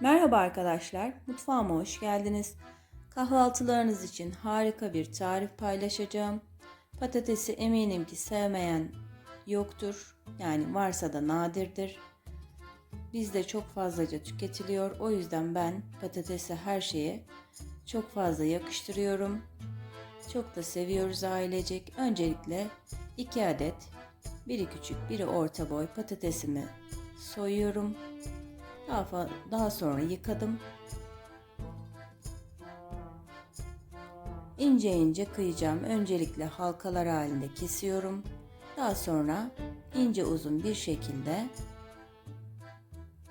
Merhaba arkadaşlar, mutfağıma hoş geldiniz. Kahvaltılarınız için harika bir tarif paylaşacağım. Patatesi eminim ki sevmeyen yoktur. Yani varsa da nadirdir. Bizde çok fazlaca tüketiliyor. O yüzden ben patatesi her şeye çok fazla yakıştırıyorum. Çok da seviyoruz ailecek. Öncelikle 2 adet, biri küçük, biri orta boy patatesimi soyuyorum. Daha, daha sonra yıkadım. İnce ince kıyacağım. Öncelikle halkalar halinde kesiyorum. Daha sonra ince uzun bir şekilde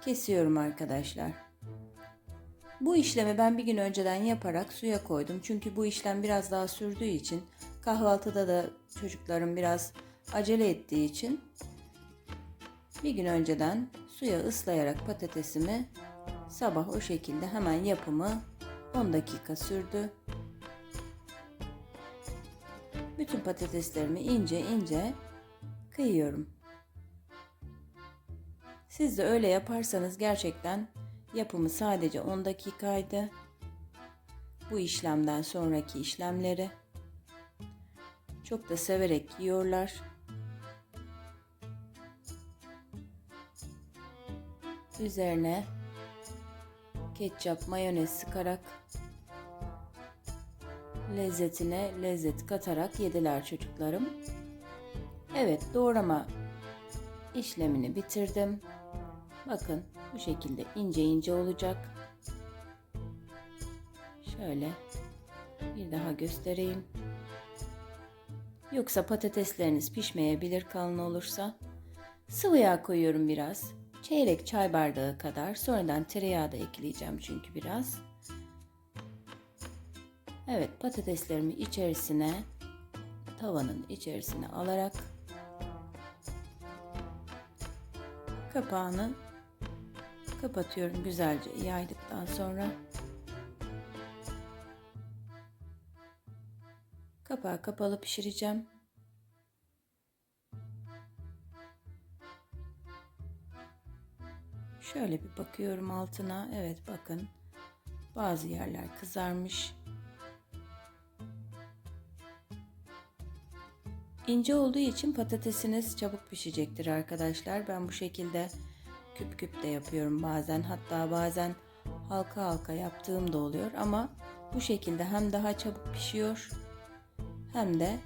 kesiyorum arkadaşlar. Bu işlemi ben bir gün önceden yaparak suya koydum. Çünkü bu işlem biraz daha sürdüğü için kahvaltıda da çocuklarım biraz acele ettiği için bir gün önceden suya ıslayarak patatesimi sabah o şekilde hemen yapımı 10 dakika sürdü. Bütün patateslerimi ince ince kıyıyorum. Siz de öyle yaparsanız gerçekten yapımı sadece 10 dakikaydı. Bu işlemden sonraki işlemleri çok da severek yiyorlar. Üzerine ketçap, mayonez sıkarak lezzetine lezzet katarak yediler çocuklarım. Evet, doğrama işlemini bitirdim. Bakın bu şekilde ince ince olacak. Şöyle bir daha göstereyim. Yoksa patatesleriniz pişmeyebilir kalın olursa. Sıvı yağ koyuyorum biraz. Çeyrek çay bardağı kadar. Sonradan tereyağı da ekleyeceğim çünkü biraz. Evet patateslerimi içerisine tavanın içerisine alarak kapağını kapatıyorum güzelce yaydıktan sonra. Kapağı kapalı pişireceğim. Şöyle bir bakıyorum altına. Evet bakın. Bazı yerler kızarmış. İnce olduğu için patatesiniz çabuk pişecektir arkadaşlar. Ben bu şekilde küp küp de yapıyorum bazen. Hatta bazen halka halka yaptığım da oluyor ama bu şekilde hem daha çabuk pişiyor hem de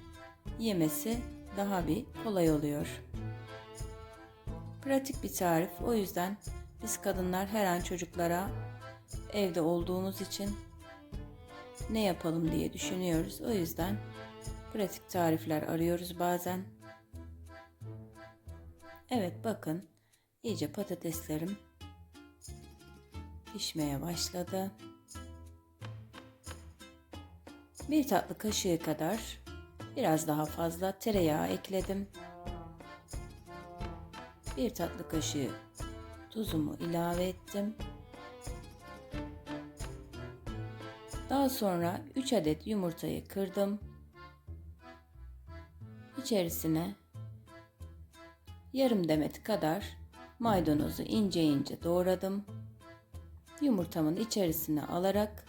yemesi daha bir kolay oluyor. Pratik bir tarif. O yüzden biz kadınlar her an çocuklara evde olduğumuz için ne yapalım diye düşünüyoruz. O yüzden pratik tarifler arıyoruz bazen. Evet bakın iyice patateslerim pişmeye başladı. Bir tatlı kaşığı kadar biraz daha fazla tereyağı ekledim. Bir tatlı kaşığı tuzumu ilave ettim. Daha sonra 3 adet yumurtayı kırdım. İçerisine yarım demet kadar maydanozu ince ince doğradım. Yumurtamın içerisine alarak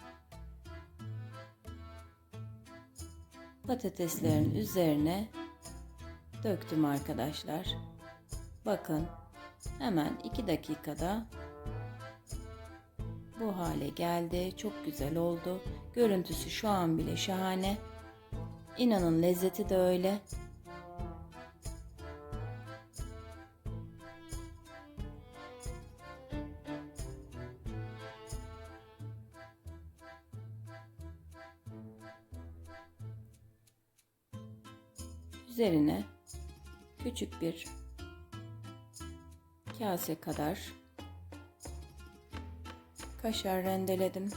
patateslerin üzerine döktüm arkadaşlar. Bakın hemen 2 dakikada bu hale geldi. Çok güzel oldu. Görüntüsü şu an bile şahane. İnanın lezzeti de öyle. Üzerine küçük bir kase kadar kaşar rendeledim.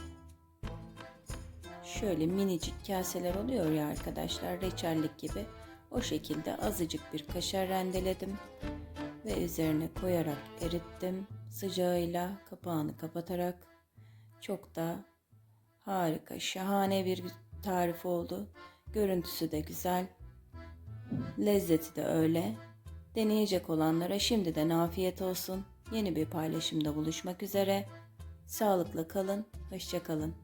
Şöyle minicik kaseler oluyor ya arkadaşlar reçellik gibi. O şekilde azıcık bir kaşar rendeledim ve üzerine koyarak erittim. Sıcağıyla kapağını kapatarak çok da harika, şahane bir tarif oldu. Görüntüsü de güzel. Lezzeti de öyle. Deneyecek olanlara şimdiden afiyet olsun. Yeni bir paylaşımda buluşmak üzere. Sağlıkla kalın, hoşça kalın.